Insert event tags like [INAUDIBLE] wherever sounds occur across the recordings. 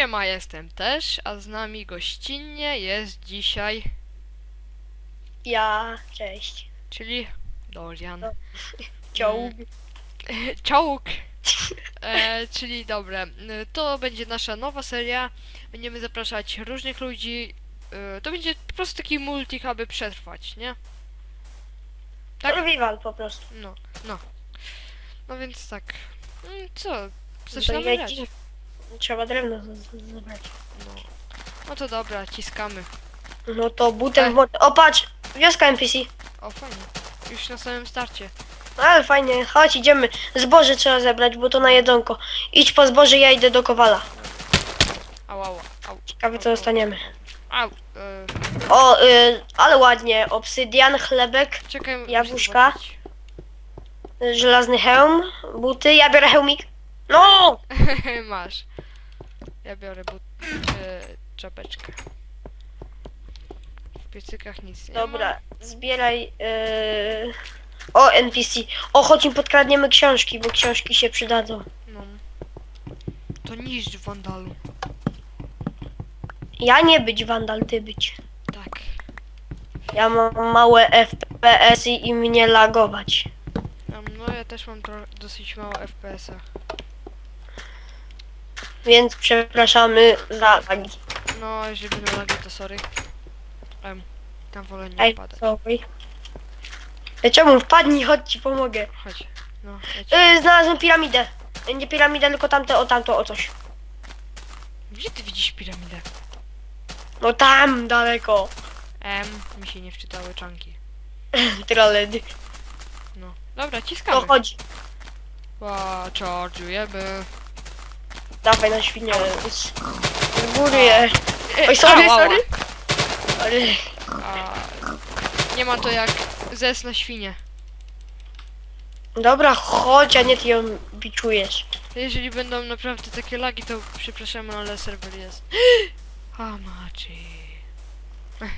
Siema, jestem też, a z nami gościnnie jest dzisiaj, Ja, cześć. czyli Dorian. No. [LAUGHS] Czołg. [LAUGHS] Czołg! E, czyli dobra, y, to będzie nasza nowa seria. Będziemy zapraszać różnych ludzi. Y, to będzie po prostu taki multik, aby przetrwać, nie? tak. Survival po prostu. No, no. No więc tak. Mm, Co? Zaczynamy grać. Trzeba drewno z- zebrać. No. no to dobra, ciskamy. No to butem Tak. w wodę. O patrz! Wioska NPC. O, fajnie. Już na samym starcie. Ale fajnie, chodź idziemy. Zboże trzeba zebrać, bo to na jedzonko. Idź po zboże, ja idę do Kowala. Au, au, au. Ciekawe co dostaniemy. Au, e, O, y, ale ładnie. Obsydian, chlebek, czekaj. muszę Jabłuszka? zobaczyć. y, żelazny hełm, buty. Ja biorę hełmik. No! [LAUGHS] Masz. Ja biorę but... E, czapeczkę. W piecykach nic nie Dobra, zbieraj. y, O, NPC. O, chodź im podkradniemy książki, bo książki się przydadzą. ma. No. To niszcz wandalu. Ja nie być wandal, ty być. Tak. Ja mam małe FPS i, i mnie lagować. No ja też mam tro- dosyć mało FPS-a. Więc przepraszamy za lagi. No, jeżeli będą lagi, to sorry. Em, tam wolę nie Ej, wpadać. sorry. Ej, Czemu wpadnij, chodź ci pomogę. Chodź. No, ci... Yy, znalazłem piramidę. Yy, Nie piramidę, tylko tamte, o tamto, o coś. Gdzie ty widzisz piramidę? No tam, daleko. Em, mi się nie wczytały czanki. [LAUGHS] Troledy. No. Dobra, No ciskamy. chodź, Ła, charge'ujemy. Dawaj na świnie. Z, z góry. Oj, sorry, Ała, ała. sorry. sorry. A, nie ma to jak zes na świnie. Dobra, chodź, a nie ty ją biczujesz. Jeżeli będą naprawdę takie lagi, to przepraszamy, ale serwer jest. [GASPS] Hamachi. [LAUGHS]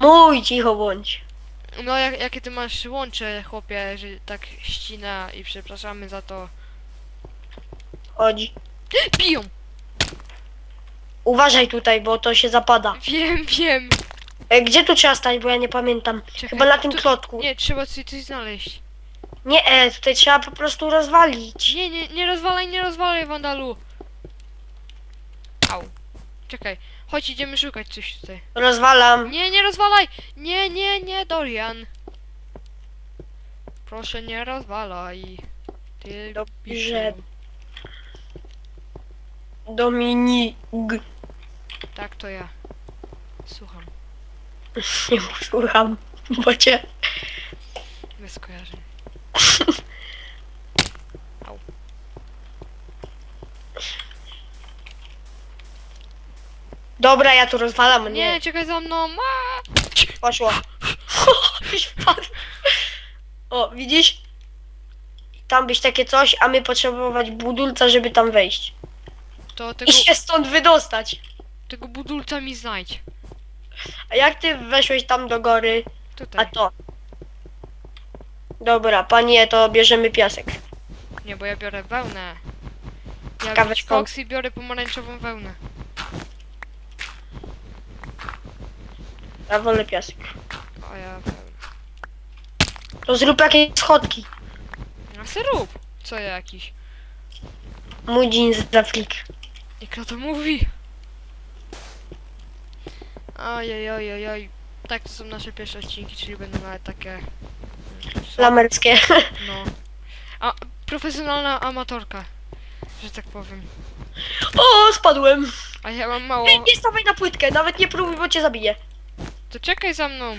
Mój, cicho bądź. No, jak, jakie ty masz łącze, chłopie, że tak ścina i przepraszamy za to. Chodź. Biją! Uważaj tutaj, bo to się zapada. Wiem, wiem! E, Gdzie tu trzeba stać, bo ja nie pamiętam. Czekaj, Chyba na tym tu- klotku. Nie, trzeba coś, coś znaleźć. Nie, e, tutaj trzeba po prostu rozwalić. Nie, nie, nie rozwalaj, nie rozwalaj, wandalu! Au. Czekaj, chodź, idziemy szukać coś tutaj. Rozwalam. Nie, nie rozwalaj! Nie, nie, nie, Dorian! Proszę nie rozwalaj. Ty Dobrze. bisiu. Dominik. Tak, to ja. Słucham, Nie [LAUGHS] słucham, bo cię... bez skojarzeń. [LAUGHS] Au. Dobra, ja tu rozwalam, Nie, nie. czekaj za mną! A! Poszło. [LAUGHS] O, widzisz? Tam być takie coś, a my potrzebować budulca, żeby tam wejść. To tego, I się stąd wydostać. tego budulca mi znajdź. A jak ty weszłeś tam do góry, a Tutaj. to? Dobra, panie, to bierzemy piasek. Nie, bo ja biorę wełnę. Ja Ciekawe skąd. koks i biorę pomarańczową wełnę. Ja wolę piasek. O ja wełnę. To zrób jakieś schodki. A se rób! Co ja jakiś? Mój jeans za flik. I kto to mówi? Ojej, ojej, ojej. Tak, to są nasze pierwsze odcinki, czyli będą nawet takie... mm, Lamerskie. No. A, profesjonalna amatorka, że tak powiem. o, spadłem. A ja mam mało... Nie, nie stawaj na płytkę, nawet nie próbuj, bo cię zabiję. To czekaj za mną.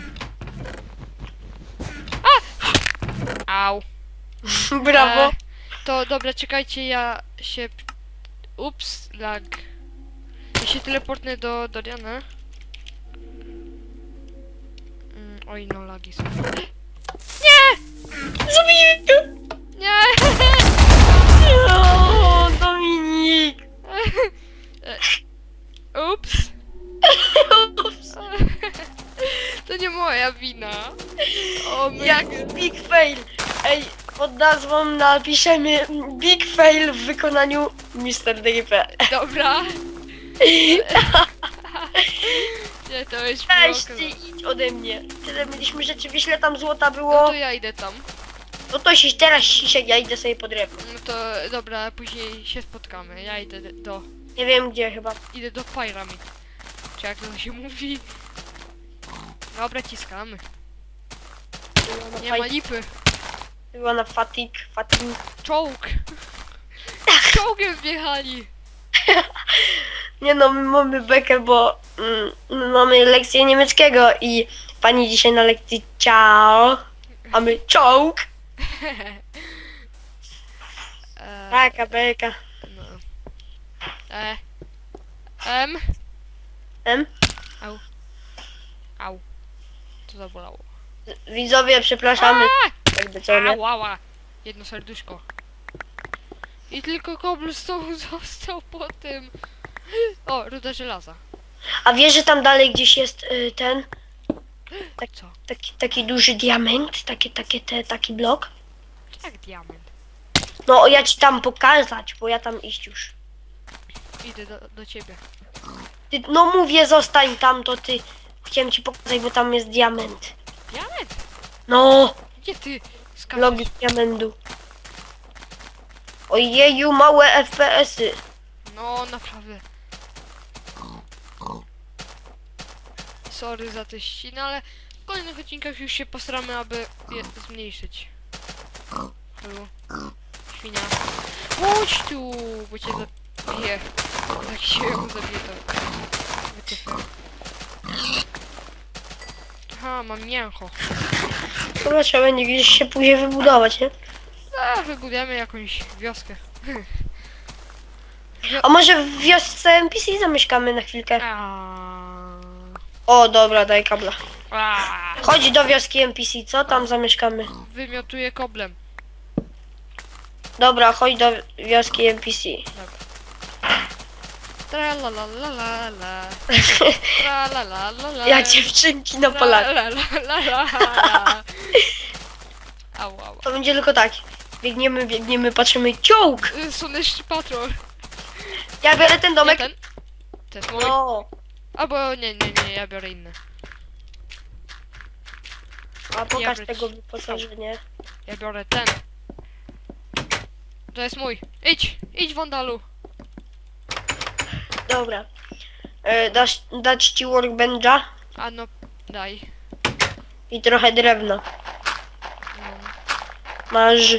A! Au. [LAUGHS] Brawo. E, to dobra, czekajcie, ja się... Ups, lag. Ja się teleportnę do Doriana. Mm, oj, no lagi są. Zabiję cię. Nie! Dominik. Ups. To nie moja wina. O my Jak big fail. Ej, pod nazwą napiszemy big fail w wykonaniu Mr. DGP. Dobra. [LAUGHS] Nie, to jest blok. ty idź ode mnie. Tyle mieliśmy rzeczy, wiesz tam złota No było. to ja idę tam. No to się teraz ściszek, ja idę sobie po drewno. No to dobra, później się spotkamy. Ja idę do. Nie wiem gdzie chyba. Idę do Pyramid. Czy jak to się mówi? Dobra, ciskamy. Była na, Nie ma faj... lipy. była na fatik, fatik. Czołg! Czołgiem wjechali! [LAUGHS] Nie no, my mamy bekę, bo mm, my mamy lekcję niemieckiego i pani dzisiaj na lekcji ciao, a my czołg. E, [LAUGHS] Taka beka. no. E. M. Em? Au. Au. To zabolało. Widzowie, przepraszamy. Jakby co nie. Ała, ała. Jedno serduszko. I tylko cobblestone [LAUGHS] został po tym. O, ruda żelaza. A wiesz, że tam dalej gdzieś jest y, ten, Tak co? taki, taki duży diament, taki, taki, te, taki blok? Jak diament. No, ja ci tam pokazać, bo ja tam iść już. Idę do, do ciebie. Ty, no mówię, zostań tam, to ty. Chciałem ci pokazać, bo tam jest diament. Diament? No, Gdzie ty skaczesz? logi diamentu. Ojeju, małe FPS-y. No, naprawdę. Sorry za te ściny, ale w kolejnych odcinkach już się postaramy, aby je zmniejszyć. Halo? Świnia. Chodź tu, bo cię zabiję. Jak się ją zabiję, to wytyfę. Aha, mam mięcho. Dobra, trzeba będzie gdzieś się później wybudować, nie? A, wybudujemy jakąś wioskę. [LAUGHS] A może w wiosce NPC zamieszkamy na chwilkę? Aaaa. O, dobra, daj kabla. Aaaa. Chodź do wioski NPC, co tam zamieszkamy? Wymiotuję koblem. Dobra, chodź do wioski NPC. Tra la la la la la. [LAUGHS] Tra la la la la. Ja dziewczynki na Tra polach. la la la la [LAUGHS] la. Au, au. To będzie tylko tak. Biegniemy, biegniemy, patrzymy. Ciołk! Y, Słoneczny patrol. Ja biorę ten Nie domek. ten? To jest mój. No. Albo nie, nie, nie, ja biorę inny. A pokaż Ja tego wyposażenie. Ja biorę ten. To jest mój. Idź, idź wandalu. Dobra. E, dasz, dać ci workbencha A no, daj. i trochę drewna. No. Masz.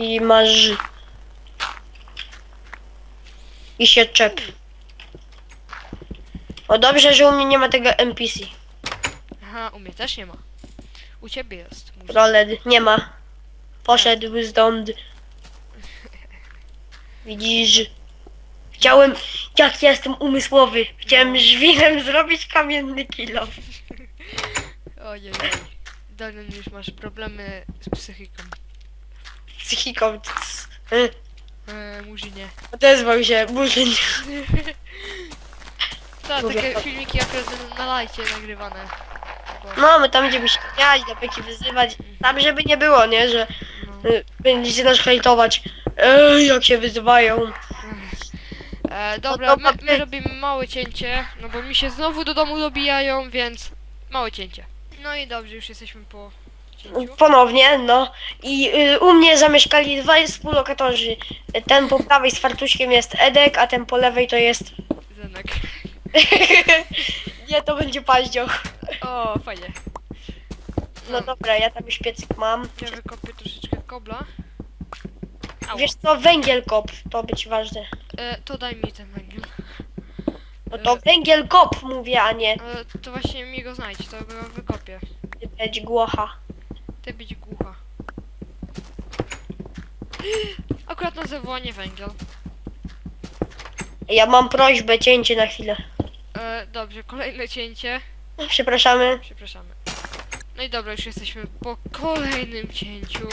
I masz. I się czep. O dobrze, że u mnie nie ma tego NPC. Aha, u mnie też nie ma. U ciebie jest. Mój. Nie ma. Poszedł stąd. Widzisz? Chciałem, jak ja jestem umysłowy, chciałem żwirem zrobić kamienny kilo. [LAUGHS] Ojej, oj. Daniel, już masz problemy z psychiką. Psychiką. Y, Eee, murzynie. Odezwał się, murzyn. Tak, Lubię takie to. filmiki akurat na lajcie nagrywane. Bo, No, my tam będziemy się śmiać, dopóki wyzywać. Tam, żeby nie było, nie, że no. y, będziecie nas hejtować. Ej, jak się wyzywają. E, dobra, No my, my robimy małe cięcie, no bo mi się znowu do domu dobijają, więc małe cięcie. No i dobrze, już jesteśmy po. Ponownie, no. I y, u mnie zamieszkali dwaj współlokatorzy. Ten po prawej z fartuszkiem jest Edek, a ten po lewej to jest... Zenek. [LAUGHS] nie, to będzie paździoch. O, fajnie. No dobra, ja tam już piecyk mam. Ja wykopię troszeczkę kobla. Au. Wiesz co, węgiel kop, to być ważne. E, to daj mi ten węgiel. No to węgiel kop mówię, a nie E, to właśnie mi go znajdź, to go wykopię. być głocha. Ty być głucha. [GASPS] Akurat na zawołanie węgiel. Ja mam prośbę, cięcie na chwilę. E, dobrze, kolejne cięcie. Przepraszamy. Przepraszamy. No i dobra, już jesteśmy po kolejnym cięciu.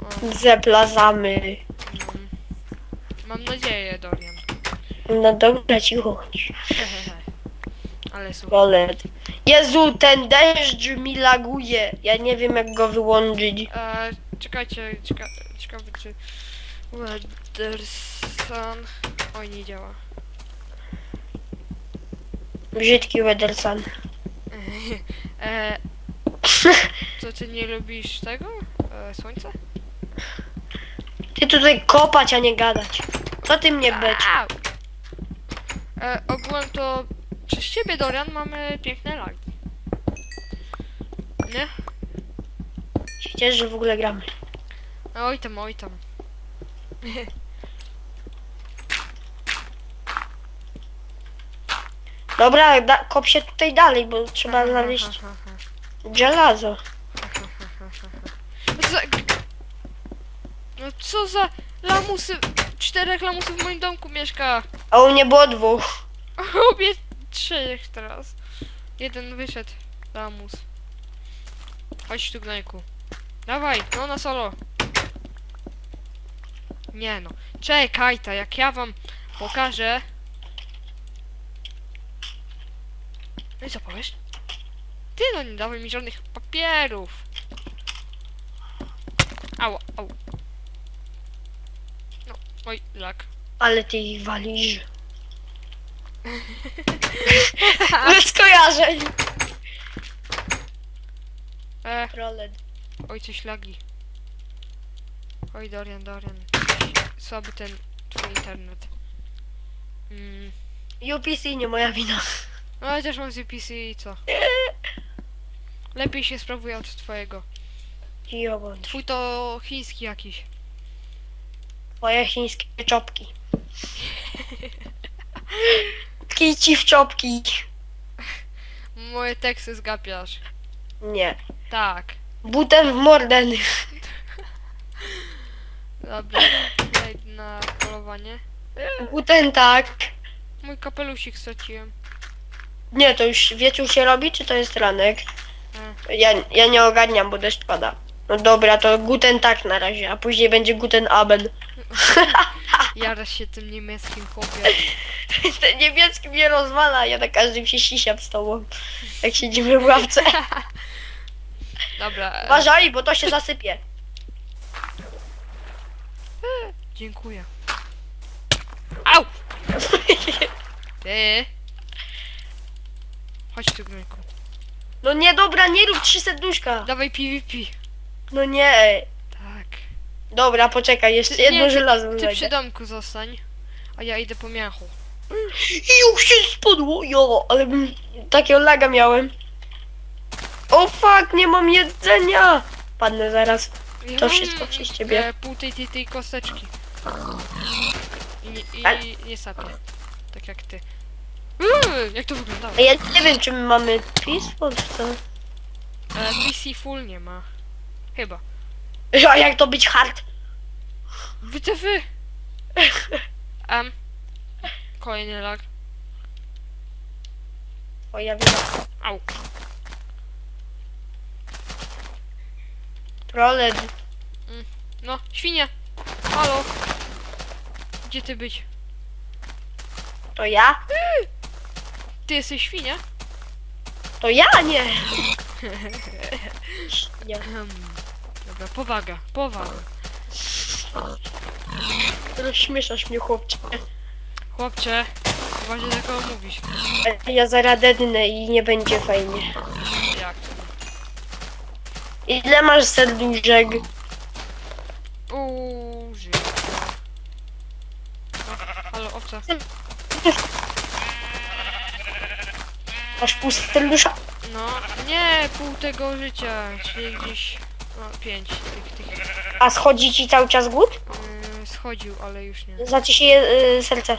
O, Zeplazamy. mam, mam nadzieję, Dorian. No dobra, cicho. Hehehe. [LAUGHS] Ale. Rolet. Jezu, ten deszcz mi laguje. Ja nie wiem jak go wyłączyć. E, czekajcie, cieka, ciekawe czy... Wederson. Oj, nie działa. Brzydki Wederson. [LAUGHS] E, co ty nie lubisz tego? E, słońca? Ty tutaj kopać, a nie gadać. Co ty mnie becz? Au! E, ogółem to przez ciebie, Dorian, mamy piękne lagi. Nie? Cieszę, że w ogóle gramy. Oj tam, oj tam. [LAUGHS] Dobra, da, kop się tutaj dalej, bo trzeba znaleźć żelazo. No co za... No co za lamusy... Czterech lamusów w moim domku mieszka. A u mnie było dwóch. [LAUGHS] Obie trzech teraz. Jeden wyszedł. Lamus. Chodź tu, gnojku. Dawaj, no na solo. Nie no. Czekaj ta, jak ja wam pokażę. No i co powiesz? Ty no nie dawaj mi żadnych papierów. Au, au. No, oj, lak. Ale ty ich walisz. [LAUGHS] Bez skojarzeń. E, Rolet. oj, coś lagi. Oj, Dorian, Dorian. Słaby ten twój internet. Mm. UPC nie moja wina. No też mam z UPC i co? [LAUGHS] Lepiej się sprawuje od twojego. Jo, bądź. Twój to chiński jakiś. Twoje chińskie czopki. [LAUGHS] Kij ci w czopki. Moje teksty zgapiasz. Nie. Tak. Butem w mordę. Dobra. Idę na polowanie. Buten tak. Mój kapelusik straciłem. Nie, to już wieczór się robi, czy to jest ranek? Ja, ja nie ogarniam, bo deszcz pada. No dobra, to guten tak na razie, a później będzie guten aben. [LAUGHS] Jarasz się tym niemieckim chłopie. [LAUGHS] Ten niemiecki mnie rozwala, ja na każdym się sisiam z tobą. Jak siedzimy w ławce. [LAUGHS] Dobra. E, Uważaj, bo to się zasypie. dziękuję. Au! [LAUGHS] Ty. Chodź tu, gnojku. No nie, dobra, nie rób trzy serduszka. Dawaj PvP. No nie. Dobra, poczekaj, jeszcze jedno Nie, ty- żelazo Ty znajdę. przy domku zostań, a ja idę po miachu. I już się spadło, jo, ale bym takiego laga miałem. O fuck, nie mam jedzenia. Padnę zaraz. Ja To mam, wszystko przez ciebie. E, pół tej, tej, tej kosteczki. I, nie- i, i nie sapię. Tak jak ty. Uuu, jak to wyglądało? A ja nie wiem, czy my mamy peaceful, czy co? E, PC full nie ma. Chyba. A jak to być hard? WTF! Em. Kolejny lag. O, ja wiem. Au. Prolet. No, świnia! Halo! Gdzie ty być? To ja? Ty jesteś świnia? To ja nie. [LAUGHS] nie. Hmm. Dobra, powaga, powaga. Rozśmieszasz mnie, chłopcze. Chłopcze, uważaj za kogo mówisz. Ja zaraz dednę i nie będzie fajnie. Jak to? Ile masz serduszek? No, halo, owca. Masz pół serduszka? No, nie, pół tego życia, czyli gdzieś, no, pięć tych, tych, A schodzi ci cały czas głód? yy, schodził, ale już nie. Za ci się y, serce.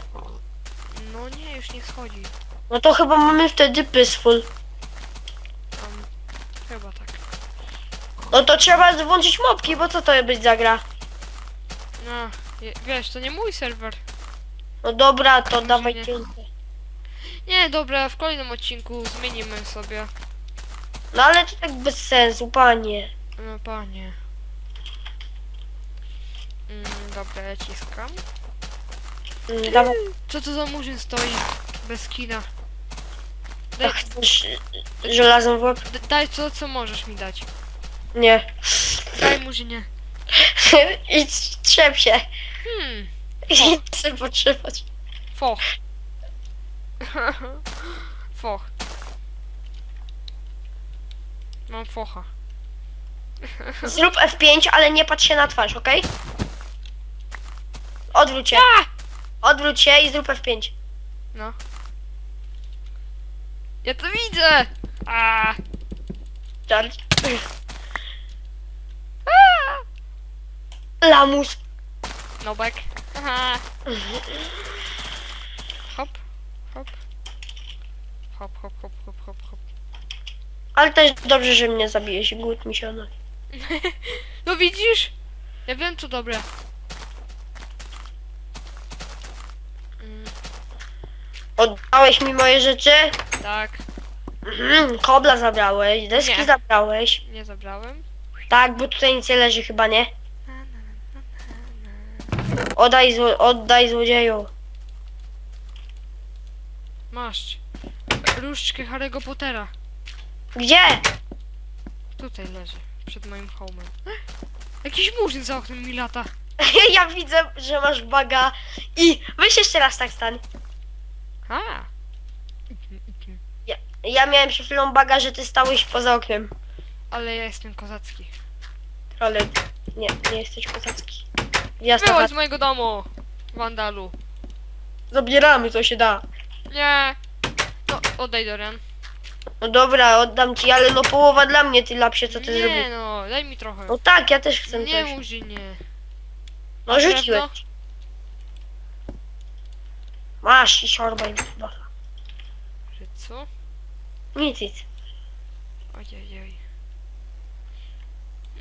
No nie, już nie schodzi. No to chyba mamy wtedy. Tam, chyba tak. No to trzeba włączyć mopki, bo co to być za gra? No, je, wiesz, to nie mój serwer. No dobra, to Może dawaj nie. Nie, dobra, w kolejnym odcinku zmienimy sobie. No ale to tak bez sensu, panie. No panie. Mm, dobra, ja ciskam. Mm, Dawaj, Co to za murzyn stoi? Bez kina. to Daj, chcesz y, żelazem w łeb? d- daj co, co możesz mi dać. Nie. Daj murzynie. [LAUGHS] I trzep się. Hmm, I chcę potrzymać. Foch. [LAUGHS] Foch. Mam focha. Zrób F5, ale nie patrz się na twarz, okej? Odwróć się. Odwróć się i zrób F5. No. Ja to widzę! A, Żart. Lamus. Nobek. Aha. Hop, hop. Hop, hop, hop, hop, hop, hop. Ale też dobrze, że mnie zabijesz. Głód mi się odnosi. No widzisz? Ja wiem co dobre. Oddałeś mi moje rzeczy? tak, Mhm, kobla zabrałeś, deski Nie. zabrałeś. nie zabrałem. Tak, bo tutaj nic nie leży chyba, nie? Oddaj, zło oddaj złodzieju. Masz. Różdżkę Harry'ego Pottera. Gdzie? Tutaj leży. Przed moim homem. Jakiś murzyn za oknem mi lata. [LAUGHS] ja widzę, że masz baga i weź jeszcze raz tak stań. A. Ja miałem przed chwilą baga, że ty stałeś poza oknem. Ale ja jestem kozacki. Ale nie, nie jesteś kozacki. Jasna chat. z mojego domu! Wandalu. Zabieramy, co się da. Nie. No, oddaj Dorian. No dobra, oddam ci, ale no połowa dla mnie, ty lapsie, co ty nie no, daj mi trochę. No tak, ja też chcę nie coś. murzynie. No rzuciłeś. Drewno? Masz i siorbaj. Że co? Nic, nic. Ojej.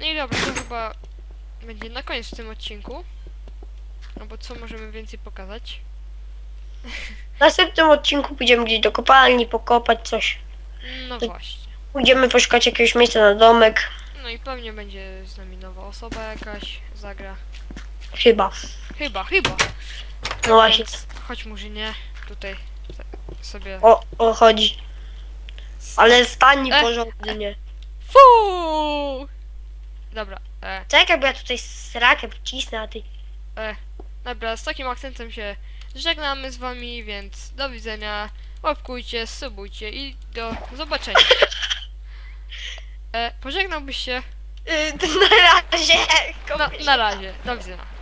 No i dobra, to chyba będzie na koniec w tym odcinku. No bo co możemy więcej pokazać? W następnym odcinku pójdziemy gdzieś do kopalni, pokopać coś. No Ty- właśnie. Pójdziemy poszukać jakiegoś miejsca na domek. No i pewnie będzie z nami nowa osoba jakaś, zagra. Chyba. Chyba, chyba. No właśnie. Więc chodź Murzynie, tutaj tak sobie... O, o chodzi. Ale stań E, porządnie. Fu! Dobra, e, Czekaj, bo ja tutaj srakę pocisnę, a ty... dobra, z takim akcentem się żegnamy z wami, więc do widzenia. Łapkujcie, subujcie i do zobaczenia. E, pożegnałbyś się? Yy, na razie. No, na razie, do widzenia.